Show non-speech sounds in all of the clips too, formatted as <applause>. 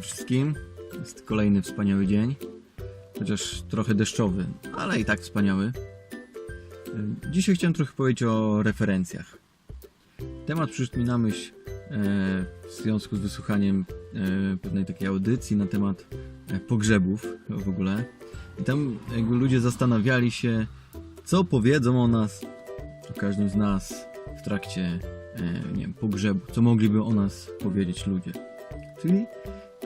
wszystkim. Jest kolejny wspaniały dzień. Chociaż trochę deszczowy, ale i tak wspaniały. Dzisiaj chciałem trochę powiedzieć o referencjach. Temat przyszedł mi na myśl e, w związku z wysłuchaniem e, pewnej takiej audycji na temat e, pogrzebów w ogóle. I tam jakby ludzie zastanawiali się, co powiedzą o nas, o każdym z nas w trakcie nie wiem, pogrzebu, co mogliby o nas powiedzieć ludzie. Czyli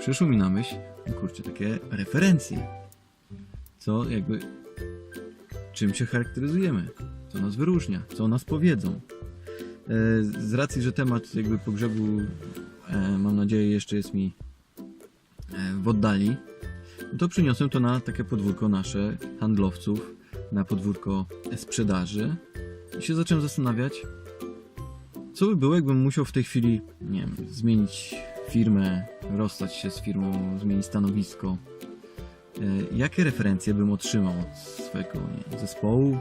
przyszło mi na myśl, no kurczę, takie referencje. Co jakby, czym się charakteryzujemy, co nas wyróżnia, co o nas powiedzą. E, Z racji, że temat jakby pogrzebu, e, mam nadzieję, jeszcze jest mi e, w oddali, no to przyniosłem to na takie podwórko nasze, handlowców, na podwórko sprzedaży i się zacząłem zastanawiać, co by było, jakbym musiał w tej chwili, nie wiem, zmienić firmę, rozstać się z firmą, zmienić stanowisko. E, Jakie referencje bym otrzymał od swojego nie, zespołu,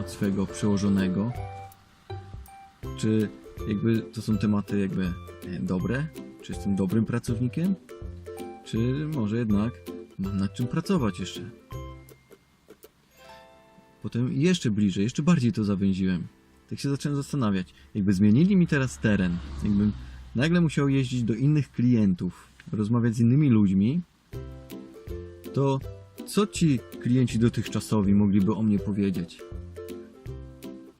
od swojego przełożonego? Czy jakby to są tematy jakby dobre? Czy jestem dobrym pracownikiem? Czy może jednak mam nad czym pracować jeszcze? Potem jeszcze bliżej, jeszcze bardziej to zawęziłem. Tak się zacząłem zastanawiać. Jakby zmienili mi teraz teren, jakbym nagle musiał jeździć do innych klientów, rozmawiać z innymi ludźmi, to co ci klienci dotychczasowi mogliby o mnie powiedzieć?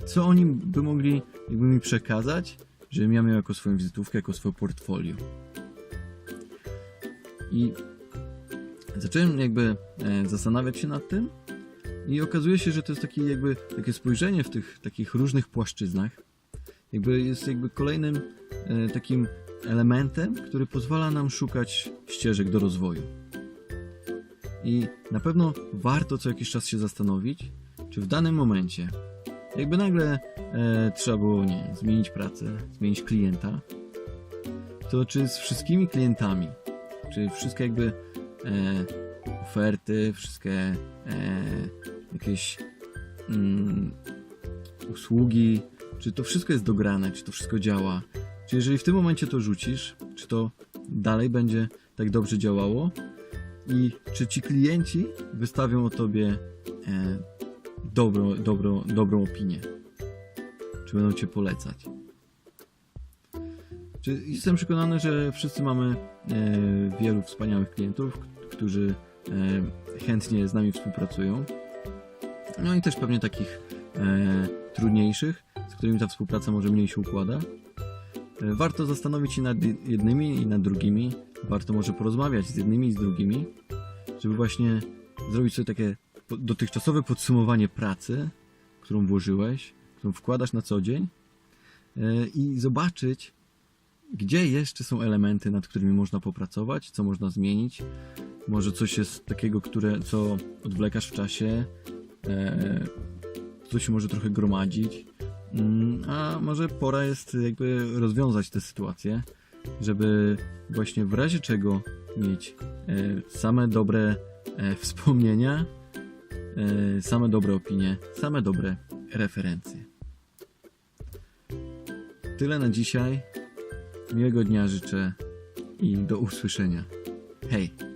Co oni by mogli jakby mi przekazać, żebym ja miał jako swoją wizytówkę, jako swoje portfolio? I zacząłem jakby e, zastanawiać się nad tym i okazuje się, że to jest takie jakby takie spojrzenie w tych takich różnych płaszczyznach. Jakby jest jakby kolejnym takim elementem, który pozwala nam szukać ścieżek do rozwoju. I na pewno warto co jakiś czas się zastanowić, czy w danym momencie, jakby nagle e, trzeba było nie, zmienić pracę, zmienić klienta, to czy z wszystkimi klientami, czy wszystkie jakby e, oferty, wszystkie e, jakieś mm, usługi, czy to wszystko jest dograne, czy to wszystko działa, czy jeżeli w tym momencie to rzucisz, czy to dalej będzie tak dobrze działało i czy ci klienci wystawią o tobie e, dobrą, dobrą, dobrą opinię, czy będą cię polecać. Czy jestem przekonany, że wszyscy mamy e, wielu wspaniałych klientów, którzy e, chętnie z nami współpracują. No i też pewnie takich e, trudniejszych, z którymi ta współpraca może mniej się układa. E, warto zastanowić się nad jednymi i nad drugimi. Warto może porozmawiać z jednymi i z drugimi, żeby właśnie zrobić sobie takie dotychczasowe podsumowanie pracy, którą włożyłeś, którą wkładasz na co dzień e, i zobaczyć, gdzie jeszcze są elementy, nad którymi można popracować, co można zmienić. Może coś jest takiego, które, co odwlekasz w czasie, e, co się może trochę gromadzić, a może pora jest jakby rozwiązać tę sytuację, żeby właśnie w razie czego mieć e, same dobre e, <laughs> wspomnienia, e, same dobre opinie, same dobre referencje. Tyle na dzisiaj. Miłego dnia życzę i do usłyszenia. Hej!